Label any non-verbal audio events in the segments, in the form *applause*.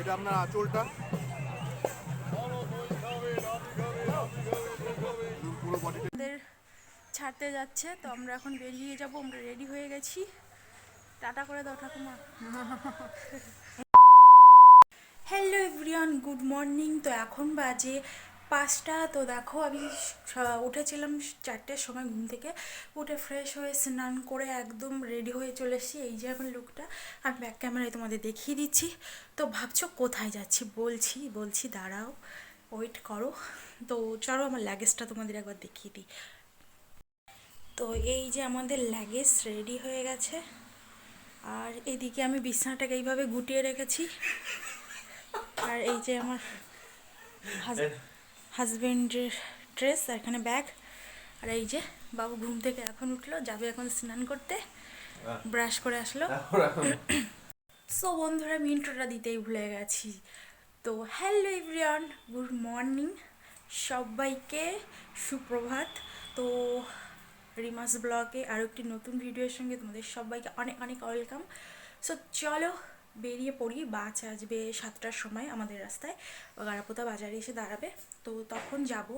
এটা ছাড়তে যাচ্ছে তো আমরা এখন বেরিয়ে যাব আমরা রেডি হয়ে গেছি। টাটা করে দাও ঠাকুমা। হ্যালো এভরিওয়ান গুড মর্নিং তো এখন বাজে পাঁচটা। তো দেখো, আমি উঠেছিলাম চারটের সময় ঘুম থেকে। উঠে ফ্রেশ হয়ে স্নান করে একদম রেডি হয়ে চলে এসেছি। এই যে আমার লুকটা আমি ব্যাক ক্যামেরায় তোমাদের দেখিয়ে দিচ্ছি। তো ভাবছ কোথায় যাচ্ছি? বলছি বলছি দাঁড়াও ওয়েট করো। তো চলো আমার লাগেজটা তোমাদের একবার দেখিয়ে দিই। তো এই যে আমাদের লাগেজ রেডি হয়ে গেছে। আর এদিকে আমি বিছানাটাকে এইভাবে গুটিয়ে রেখেছি। আর এই যে আমার হাজবেন্ডের ড্রেস আর এখানে ব্যাগ আর এই যে বাবু ঘুম থেকে এখন উঠল যাবে এখন স্নান করতে। ব্রাশ করে আসলো। সো *clears throat* বন্ধুরা আমি ইন্ট্রোটা দিতেই ভুলে গেছি। তো হ্যালো এভরিওয়ান গুড মর্নিং সবাইকে সুপ্রভাত। তো রিমাস ব্লগে আরও একটি নতুন ভিডিওর সঙ্গে তোমাদের সবাইকে অনেক অনেক ওয়েলকাম। সো চলো বেরিয়ে পড়ি বাস আসবে সাতটার সময় আমাদের রাস্তায়। গারাপোতা বাজারে এসে দাঁড়াবে। তো তখন যাব।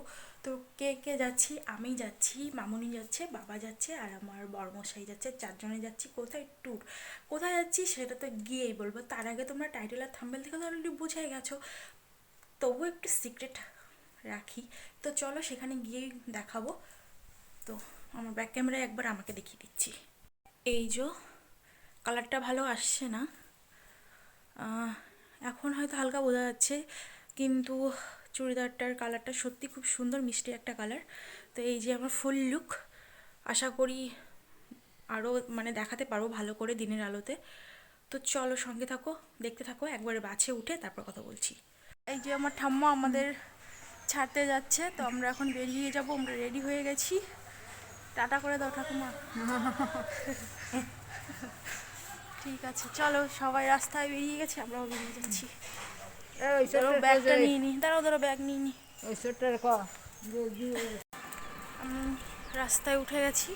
তো কে কে যাচ্ছি? আমি যাচ্ছি, মামুনি যাচ্ছে, বাবা যাচ্ছে, আর আমার বর্মশাই যাচ্ছে। চারজনে যাচ্ছি। কোথায় ট্যুর কোথায় যাচ্ছি সেটা তো গিয়েই বলব। তার আগে তোমরা টাইটেল আর থাম্বেল থেকে তো অলরেডি বুঝে গেছো। তবু একটু সিক্রেট রাখি। তো চলো সেখানে গিয়েই দেখাবো। তো আমার ব্যাক ক্যামেরায় একবার আমাকে দেখিয়ে দিচ্ছি। এই যে কালারটা ভালো আসছে না। এখন হয়তো হালকা বোঝা যাচ্ছে, কিন্তু চুড়িদারটার কালারটা সত্যি খুব সুন্দর, মিষ্টি একটা কালার তো এই যে আমার ফুল লুক আশা করি আরও মানে দেখাতে পারব ভালো করে দিনের আলোতে। তো চলো সঙ্গে থাকো, দেখতে থাকো, একবারে বাছে উঠে তারপর কথা বলছি। এই যে আমার ঠাম্মা আমাদের ছাড়তে যাচ্ছে, তো আমরা এখন বেরিয়ে যাব, আমরা রেডি হয়ে গেছি। টাটা করে দাও ঠাকুমা। ঠিক আছে চলো সবাই রাস্তায় বেরিয়ে গেছে আমরাও বেরিয়ে যাচ্ছি। ব্যাগটা নিয়ে নি দাঁড়াও ধরো ব্যাগ নিয়ে নি। ওই সোয়েটার ক আমি রাস্তায় উঠে গেছি।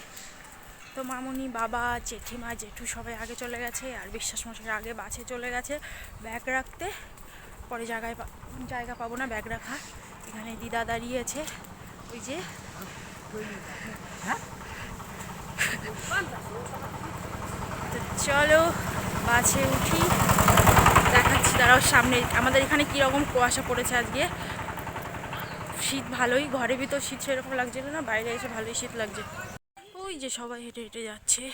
তো মামুনি বাবা জেঠিমা জেঠু সবাই আগে চলে গেছে আর বিশ্বাস মশাই আগে বাসে চলে গেছে ব্যাগ রাখতে। পরে জায়গায় জায়গা পাবো না ব্যাগ রাখা। এখানে দিদা দাঁড়িয়েছে ওই যে চলো বাসে উঠি। দেখাচ্ছি তারাও সামনে। আমাদের এখানে কীরকম কুয়াশা পড়েছে আজকে? শীত ভালোই, ঘরের ভিতর শীত সেরকম লাগছিল না, বাইরে এসে ভালোই শীত লাগছে। ওই যে সবাই হেঁটে হেঁটে যাচ্ছে।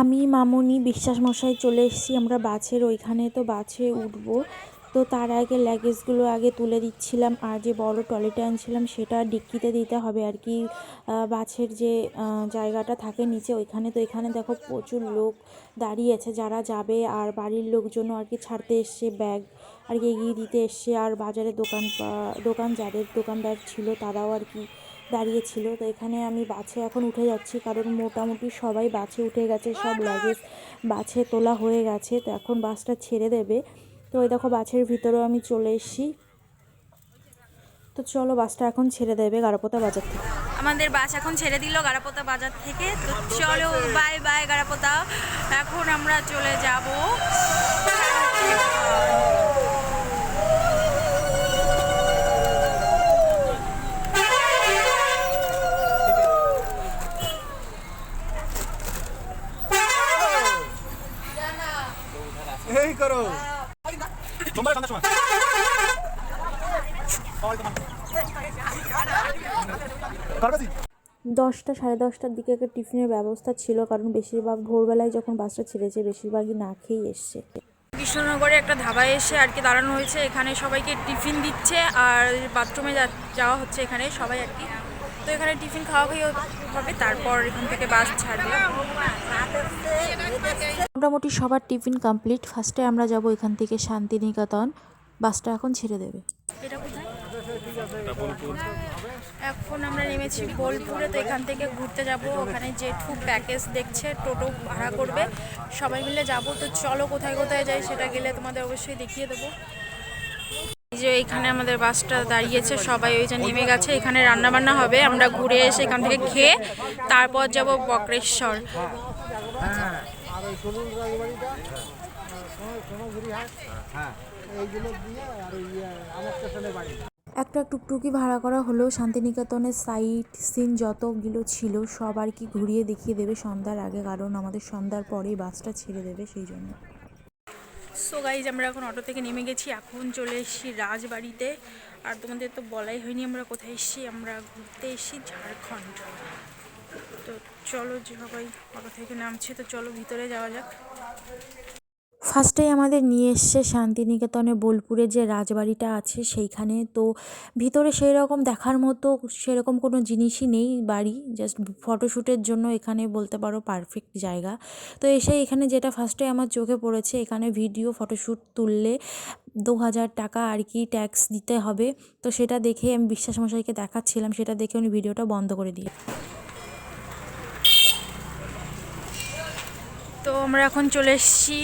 আমি, মামনি, বিশ্বাস মশাই চলে এসেছি, আমরা বাছের ওইখানে, তো বাছে উঠবো। তো তার আগে লাগেজগুলো আগে তুলে দিচ্ছিলাম আর যে বড় ট্রলিটা আনছিলাম সেটা ডিক্কিতে দিতে হবে আর কি। বাছের যে জায়গাটা থাকে নিচে ওইখানে। তো এখানে দেখো প্রচুর লোক দাঁড়িয়ে আছে। যারা যাবে আর বাড়ির লোকজনও আর কি ছাড়তে এসছে, ব্যাগ আর কি এগিয়ে দিতে এসছে। আর বাজারে দোকান দোকান যাদের দোকানদার ছিল তারাও আর কি দাঁড়িয়ে ছিল। তো এখানে আমি বাছে এখন উঠে যাচ্ছি কারণ মোটামুটি সবাই বাছে উঠে গেছে। সব লাগেজ বাছে তোলা হয়ে গেছে। তো এখন বাসটা ছেড়ে দেবে। তো ওই দেখো বাসের ভিতরেও আমি চলে এসেছি। তো চলো বাসটা এখন ছেড়ে দেবে গারাপোতা বাজার থেকে। আমাদের বাস এখন ছেড়ে দিল গারাপোতা বাজার থেকে। তো চলো বাই বাই গারাপোতা। এখন আমরা চলে যাব। দশটা সাড়ে দশটার দিকে একটা টিফিনের ব্যবস্থা ছিল কারণ বেশিরভাগ ভোরবেলায় যখন বাসটা ছেড়েছে বেশিরভাগই না খেয়েই এসছে। কৃষ্ণনগরে একটা ধাবায় এসে আর কি দাঁড়ানো হয়েছে। এখানে সবাইকে টিফিন দিচ্ছে আর বাথরুমে যাওয়া হচ্ছে এখানে সবাই আর কি তো এখানে টিফিন খাওয়া খাওয়ি হবে তারপর এখান থেকে বাস ছাড়বে। মোটামুটি সবার টিফিন কমপ্লিট। ফার্স্টে আমরা যাব এখান থেকে শান্তিনিকেতন। বাসটা এখন ছেড়ে দেবে। এটা কোথায়? এখন আমরা নেমেছি বোলপুরে তো এখান থেকে ঘুরতে যাব। ওখানে জেঠু প্যাকেজ দেখছে টোটো ভাড়া করবে। সবাই মিলে যাব। তো চলো কোথায় কোথায় যাই সেটা গেলে তোমাদের অবশ্যই দেখিয়ে দেবো। এই যে এইখানে আমাদের বাসটা দাঁড়িয়েছে সবাই ওই যে নেমে গেছে। এখানে রান্না বান্না হবে আমরা ঘুরে এসে এখান থেকে খেয়ে তারপর যাব বক্রেশ্বর। হ্যাঁ এইগুলো দিয়ে আর ইয়ে, আমার স্টেশনে একটা টুকটুকি ভাড়া করা হলো শান্তিনিকেতনের সাইট সিন যতগুলো ছিল, সব আর কি ঘুরিয়ে দেখিয়ে দেবে সন্ধ্যার আগে, কারণ আমাদের সন্ধ্যার পরেই বাসটা ছেড়ে দেবে সেই জন্য। সো গাইজ আমরা এখন অটো থেকে নেমে গেছি, এখন চলে এসেছি রাজবাড়িতে। আর তোমাদের তো বলাই হয়নি আমরা কোথায় এসেছি, আমরা ঘুরতে এসেছি ঝাড়খণ্ড। তো চলো সবাই অটো থেকে নামছি, তো চলো ভিতরে যাওয়া যাক। ফার্স্টেই আমাদের নিয়ে এসছে শান্তিনিকেতনে বোলপুরে যে রাজবাড়িটা আছে সেইখানে। তো ভিতরে সেই রকম দেখার মতো সেরকম কোনো জিনিসই নেই বাড়ি জাস্ট ফটোশ্যুটের জন্য এখানে বলতে পারো পারফেক্ট জায়গা। তো এসে এখানে যেটা ফার্স্টে আমার চোখে পড়েছে, এখানে ভিডিও ফটোশ্যুট তুললে দু হাজার টাকা আর কি ট্যাক্স দিতে হবে। তো সেটা দেখে আমি বিশ্বাস মশাইকে দেখাচ্ছিলাম, সেটা দেখে উনি ভিডিওটা বন্ধ করে দিয়ে তো আমরা এখন চলে এসেছি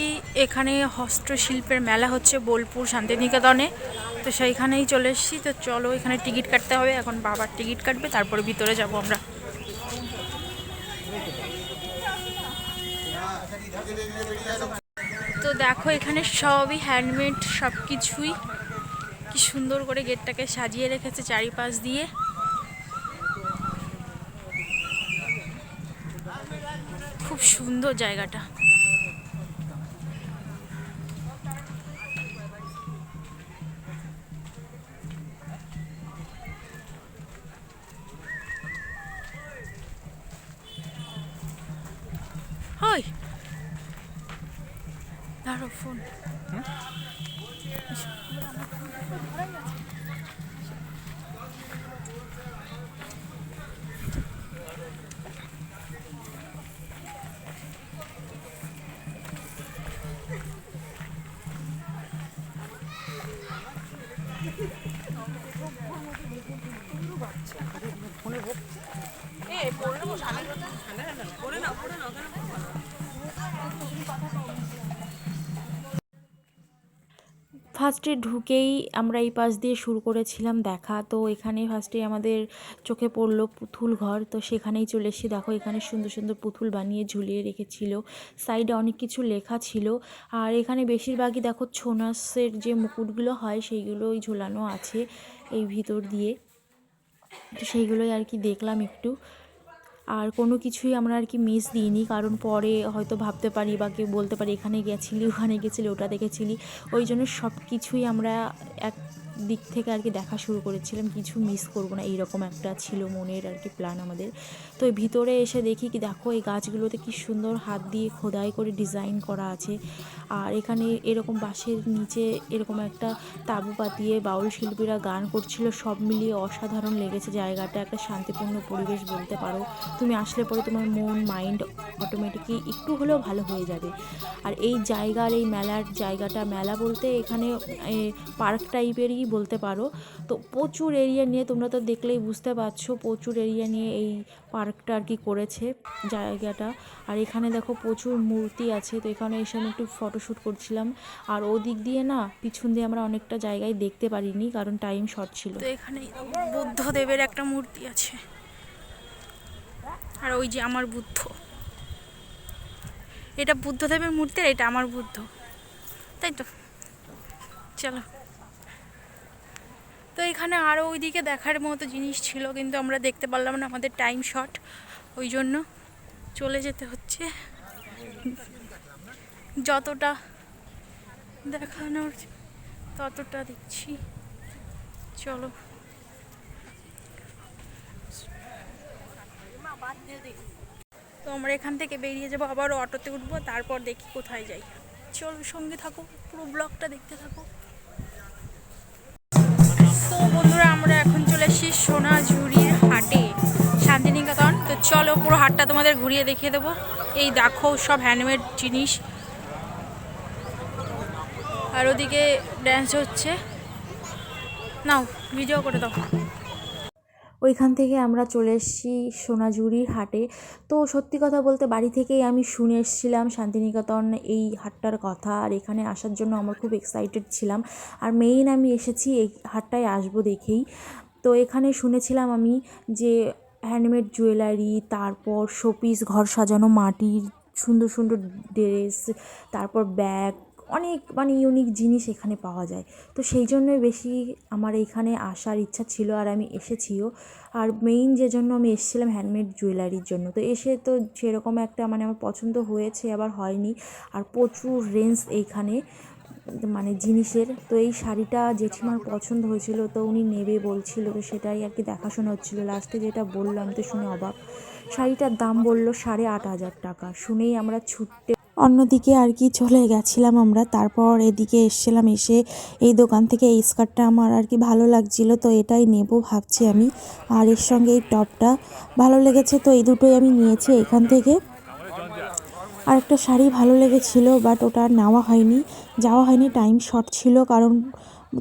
এখানে হস্তশিল্পের মেলা হচ্ছে বোলপুর শান্তিনিকেতনে। তো সেইখানেই চলে এসেছি। তো চলো এখানে টিকিট কাটতে হবে। এখন বাবার টিকিট কাটবে, তারপরে ভিতরে যাব আমরা। তো দেখো, এখানে সবই হ্যান্ডমেড সব কিছুই কি সুন্দর করে গেটটাকে সাজিয়ে রেখেছে চারিপাশ দিয়ে। সুন্দর জায়গাটা। হয় দাঁড়ো ফোন পড়ে নাও পড়ে নাও কেন ফার্স্টে ঢুকেই আমরা এই পাশ দিয়ে শুরু করেছিলাম দেখা। তো এখানে ফার্স্টে আমাদের চোখে পড়ল পুতুল ঘর। তো সেখানেই চলে এসেছি। দেখো, এখানে সুন্দর সুন্দর পুতুল বানিয়ে ঝুলিয়ে রেখেছিল। সাইডে অনেক কিছু লেখা ছিল। আর এখানে বেশিরভাগই দেখো ছৌ নাচের যে মুকুটগুলো হয়, সেইগুলোই ঝোলানো আছে এই ভিতর দিয়ে। তো সেইগুলোই আর কি দেখলাম একটু। আর কোনো কিছুই আমরা আর কি মিস দিইনি, কারণ পরে হয়তো ভাবতে পারি বা কেউ বলতে পারি, এখানে গেছিলি, ওখানে গেছিলি, ওটা দেখেছিলি। ওই জন্য সব কিছুই আমরা এক দিক থেকে আর কি দেখা শুরু করেছিলাম। কিছু মিস করব না, এইরকম একটা ছিল মনের আর কি প্ল্যান আমাদের। তো ভিতরে এসে দেখি কি দেখো, এই গাছগুলোতে কি সুন্দর হাত দিয়ে খোদাই করে ডিজাইন করা আছে। আর এখানে এরকম বাঁশের নিচে এরকম একটা তাঁবু পাতিয়ে বাউল শিল্পীরা গান করছিল, সব মিলিয়ে অসাধারণ লেগেছে জায়গাটা, একটা শান্তিপূর্ণ পরিবেশ বলতে পারো। তুমি আসলে পরে তোমার মন মাইন্ড অটোমেটিকই একটু হলেও ভালো হয়ে যাবে। আর এই জায়গার, এই মেলার জায়গাটা, মেলা বলতে এখানে পার্ক টাইপেরই বলতে পারো। তো প্রচুর এরিয়া নিয়ে তোমরা তো দেখলেই বুঝতে পারছ, প্রচুর এরিয়া নিয়ে এই পার্কটা আর কি করেছে জায়গাটা। আর এখানে দেখো প্রচুর মূর্তি আছে, তো এখানে এসে আমি একটু ফটোশ্যুট করছিলাম। আর ওদিক দিয়ে না, পিছন দিয়ে আমরা অনেকটা জায়গায় দেখতে পারিনি, কারণ টাইম শর্ট ছিল। তো এখানে বুদ্ধদেবের একটা মূর্তি আছে। আর ওই যে আমার বুদ্ধ। এটা বুদ্ধদেবের মূর্তি আর এটা আমার বুদ্ধ। তাই তো? চলো। তো এখানে আরও ওইদিকে দেখার মতো জিনিস ছিল, কিন্তু আমরা দেখতে পারলাম না আমাদের টাইম শর্ট ওই জন্য চলে যেতে হচ্ছে। যতটা দেখানোর, ততটা দেখছি। চলো। তো আমরা এখান থেকে বেরিয়ে যাব, আবার অটোতে উঠবো, তারপর দেখি কোথায় যাই। চলো সঙ্গে থাকো, পুরো ব্লগটা দেখতে থাকো। তো বন্ধুরা, আমরা এখন চলে এসেছি সোনাঝুরির হাটে, শান্তিনিকেতন। তো চলো পুরো হাটটা তোমাদের ঘুরিয়ে দেখিয়ে দেবো। এই দেখো সব হ্যান্ডমেড জিনিস। আর ওদিকে ড্যান্স হচ্ছে। নাও ভিডিও করে দাও। ওইখান থেকে আমরা চলে এসেছি সোনাঝুরির হাটে। তো সত্যি কথা বলতে বাড়ি থেকেই আমি শুনে এসেছিলাম শান্তিনিকেতন এই হাটটার কথা আর এখানে আসার জন্য আমার খুব এক্সাইটেড ছিলাম। আর মেইন আমি এসেছি এই হাটটায় আসব দেখেই। তো এখানে শুনেছিলাম আমি যে হ্যান্ডমেড জুয়েলারি তারপর শোপিস ঘর সাজানো মাটির সুন্দর সুন্দর ড্রেস তারপর ব্যাগ অনেক মানে ইউনিক জিনিস এখানে পাওয়া যায়। তো সেই জন্যই বেশি আমার এইখানে আসার ইচ্ছা ছিল আর আমি এসেছিও। আর মেইন যে জন্য আমি এসেছিলাম হ্যান্ডমেড জুয়েলারির জন্য। তো এসে তো সেরকম একটা মানে আমার পছন্দ হয়েছে, আবার হয়নি। আর প্রচুর রেঞ্জ এইখানে মানে জিনিসের। তো এই শাড়িটা জেঠিমার পছন্দ হয়েছিল, তো উনি নেবে বলছিল, তো সেটাই আর কি দেখাশোনা হচ্ছিল। লাস্টে যেটা বললাম, তো শুনে অবাক। শাড়িটার দাম বলল সাড়ে আট হাজার টাকা। শুনেই আমরা ছুটতে অন্যদিকে আর কি চলে গেছিলাম আমরা। তারপর এদিকে এসছিলাম, এসে এই দোকান থেকে এই স্কার্টটা আমার আর কি ভালো লাগছিল, তো এটাই নেব ভাবছি আমি। আর এর সঙ্গে এই টপটা ভালো লেগেছে, তো এই দুটোই আমি নিয়েছি এখান থেকে। আর একটা শাড়ি ভালো লেগেছিল বাট ওটা নেওয়া হয়নি। যাওয়া হয়নি টাইম শর্ট ছিল, কারণ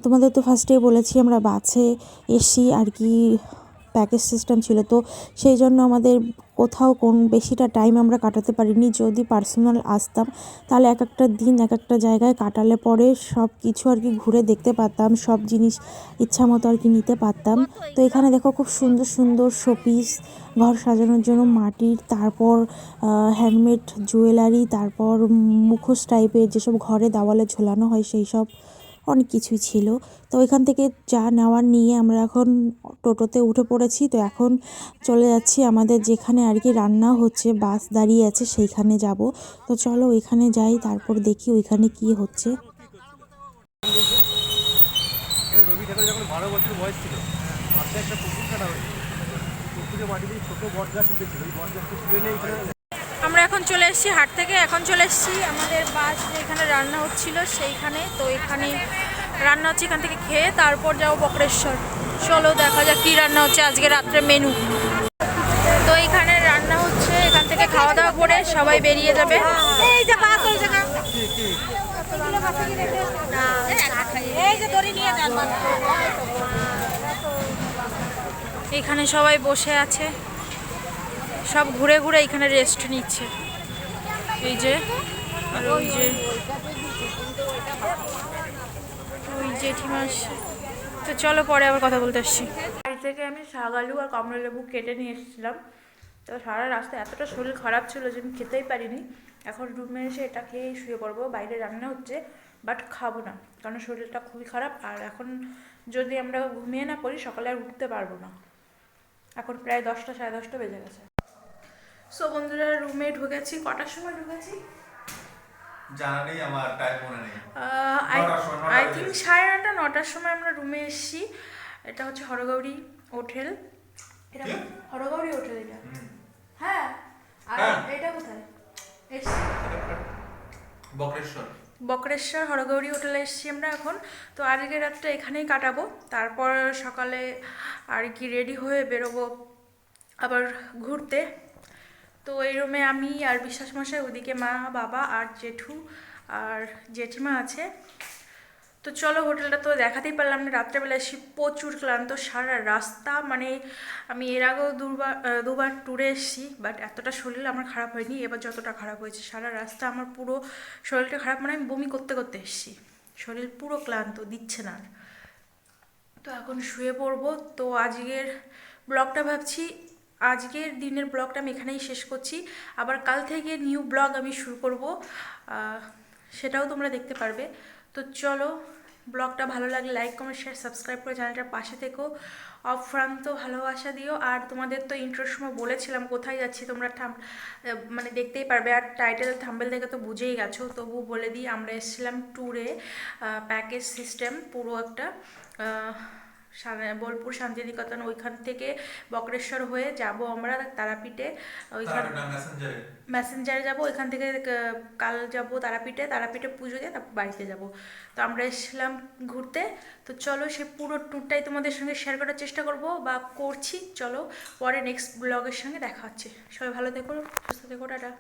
তোমাদের তো ফার্স্টেই বলেছি আমরা বাসে এসি আর কি প্যাকেজ সিস্টেম ছিল, তো সেই জন্য আমাদের কোথাও কোন বেশিটা টাইম আমরা কাটাতে পারিনি, যদি পার্সোনাল আসতাম, তাহলে এক একটা দিন, এক একটা জায়গায় কাটালে পরে সব কিছু আর কি ঘুরে দেখতে পারতাম, সব জিনিস ইচ্ছা মতো আর কি নিতে পারতাম। তো এখানে দেখো খুব সুন্দর সুন্দর শোপিস ঘর সাজানোর জন্য মাটির, তারপর হ্যান্ডমেড জুয়েলারি তারপর মুখোশ টাইপের যেসব ঘরে দেওয়ালে ঝোলানো হয়, সেই সব অনেক কিছুই ছিল। তো ওইখান থেকে যা নেওয়ার নিয়ে আমরা এখন টোটোতে উঠে পড়েছি। তো এখন চলে যাচ্ছি আমাদের যেখানে আর কি রান্না হচ্ছে, বাস দাঁড়িয়ে আছে সেইখানে যাব। তো চলো ওইখানে যাই, তারপর দেখি ওইখানে কি হচ্ছে। ছোটো বট গাছ উঠেছিল ওই তুলে আমরা এখন চলে এসেছি হাট থেকে। এখন চলে এসেছি আমাদের বাস যেখানে রান্না হচ্ছিল সেইখানে। তো এখানে রান্না হচ্ছে এখান থেকে খেয়ে তারপর যাব বক্রেশ্বর। চলো দেখা যাক কী রান্না হচ্ছে আজকে রাত্রে মেনু। তো এইখানে রান্না হচ্ছে এখান থেকে খাওয়া দাওয়া করে সবাই বেরিয়ে যাবে। এই যে বাস ওই জায়গা এখানে সবাই বসে আছে। সব ঘুরে ঘুরে এখানে রেস্ট নিচ্ছে। এই যে, আর ওই যে, ওই জেঠিমা। তো চলো পরে আবার কথা বলতে আসছি। বাড়ি থেকে আমি শাগালু আর কমলা লেবু কেটে নিয়ে এসেছিলাম। তো সারা রাস্তায় এতটা শরীর খারাপ ছিল যে আমি খেতেই পারিনি। এখন রুমে এসে এটা খেয়েই শুয়ে পড়ব। বাইরে রান্না হচ্ছে বাট খাব না, কারণ শরীরটা খুবই খারাপ। আর এখন যদি আমরা ঘুমিয়ে না পড়ি, সকালে আর উঠতে পারব না। এখন প্রায় দশটা, সাড়ে দশটা বেজে গেছে। সো বন্ধুরা রুমে ঢুকেছি। কটার সময় ঢুকেছি? জানা নেই আমার টাইম মনে নেই। আই থিঙ্ক সাড়ে নটা নটার সময় আমরা রুমে এসেছি। এটা হচ্ছে হরগৌরী হোটেল। এটা? হরগৌরী হোটেল এটা। হ্যাঁ। আর হ্যাঁ। এটা কোথায়? এসছি। বক্রেশ্বর। বক্রেশ্বর হরগৌরী হোটেলে এসেছি আমরা এখন। তো আজকের রাতটা এখানেই কাটাবো। তারপর সকালে আর কি রেডি হয়ে বেরোবো আবার ঘুরতে। তো এই রুমে আমি আর বিশ্বাস মশাই, ওদিকে মা, বাবা আর জেঠু আর জেঠিমা আছে। তো চলো হোটেলটা তো দেখাতেই পারলাম না রাত্রেবেলা এসে প্রচুর ক্লান্ত, সারা রাস্তা মানে আমি এর আগেও দুবার দুবার ট্যুরে এসেছি বাট এতটা শরীর আমার খারাপ হয়নি, এবার যতটা খারাপ হয়েছে, সারা রাস্তা আমার পুরো শরীরটা খারাপ মানে আমি বমি করতে করতে এসেছি। শরীর পুরো ক্লান্ত, দিচ্ছে না তো এখন শুয়ে পড়ব, তো আজকের ব্লগটা ভাবছি আজকের দিনের ব্লগটা আমি এখানেই শেষ করছি। আবার কাল থেকে নিউ ব্লগ আমি শুরু করব। সেটাও তোমরা দেখতে পারবে। তো চলো, ব্লগটা ভালো লাগলে লাইক কমেন্ট শেয়ার সাবস্ক্রাইব করে চ্যানেলটার পাশে থেকো। অফ্রান্ত ভালোবাসা দিও। আর তোমাদের তো ইন্ট্রোর সময় বলেছিলাম কোথায় যাচ্ছি তোমরা থাম মানে দেখতেই পারবে। আর টাইটেল থাম্বেল দেখে তো বুঝেই গেছো। তবু বলে দিই, আমরা এসেছিলাম ট্যুরে প্যাকেজ সিস্টেম পুরো একটা। বোলপুর শান্তিনিকেতন ওইখান থেকে বক্রেশ্বর হয়ে যাব আমরা তারাপীঠে। ওইখান মেসেঞ্জারে। ম্যাসেঞ্জারে যাব ওইখান থেকে কাল যাব তারাপীঠে তারাপীঠে পুজো দিয়ে তারপর বাড়িতে যাব। তো আমরা এসেছিলাম ঘুরতে। তো চলো সে পুরো ট্যুরটাই তোমাদের সঙ্গে শেয়ার করার চেষ্টা করব বা করছি। চলো পরে নেক্সট ব্লগের সঙ্গে দেখা হচ্ছে। সবাই ভালো থেকো সুস্থ থেকো টাটা।